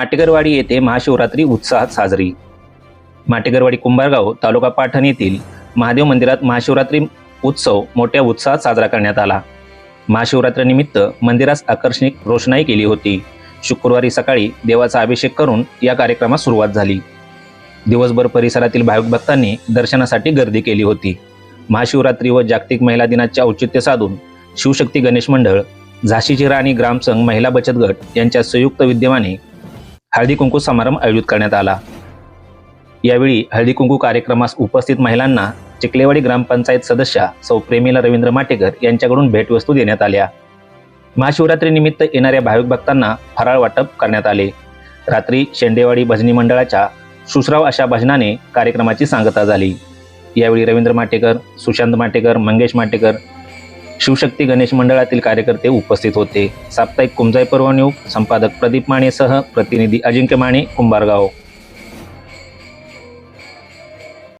माटेकरवाडी येथे महाशिवरात्री उत्साहात साजरी. माटेकरवाडी कुंभारगाव तालुका पाठण येथील महादेव मंदिरात महाशिवरात्री उत्सव मोठ्या उत्साहात साजरा करण्यात आला. महाशिवरात्रीनिमित्त मंदिरास आकर्षणिक रोषणाई केली होती. शुक्रवारी सकाळी देवाचा अभिषेक करून या कार्यक्रमास सुरुवात झाली. दिवसभर परिसरातील भाविक भक्तांनी दर्शनासाठी गर्दी केली होती. महाशिवरात्री व जागतिक महिला दिनाचे औचित्य साधून शिवशक्ती गणेश मंडळ झाशीची राणी ग्रामसंघ महिला बचत गट यांच्या संयुक्त विद्यमाने हळदी कुंकू समारंभ आयोजित करण्यात आला. यावेळी हळदी कुंकू कार्यक्रमास उपस्थित महिलांना चिखलेवाडी ग्रामपंचायत सदस्या सौप्रेमीला रवींद्र माटेकर यांच्याकडून भेटवस्तू देण्यात आल्या. महाशिवरात्रीनिमित्त येणाऱ्या भाविक भक्तांना फराळ वाटप करण्यात आले. रात्री शेंडेवाडी भजनी मंडळाच्या सुश्राव अशा भजनाने कार्यक्रमाची सांगता झाली. यावेळी रवींद्र माटेकर सुशांत माटेकर मंगेश माटेकर शिवशक्ती गणेश मंडळातील कार्यकर्ते उपस्थित होते. साप्ताहिक कुंजाई पर्व न्यूज संपादक प्रदीप मानेसह प्रतिनिधी अजिंक्य माने कुंभारगाव.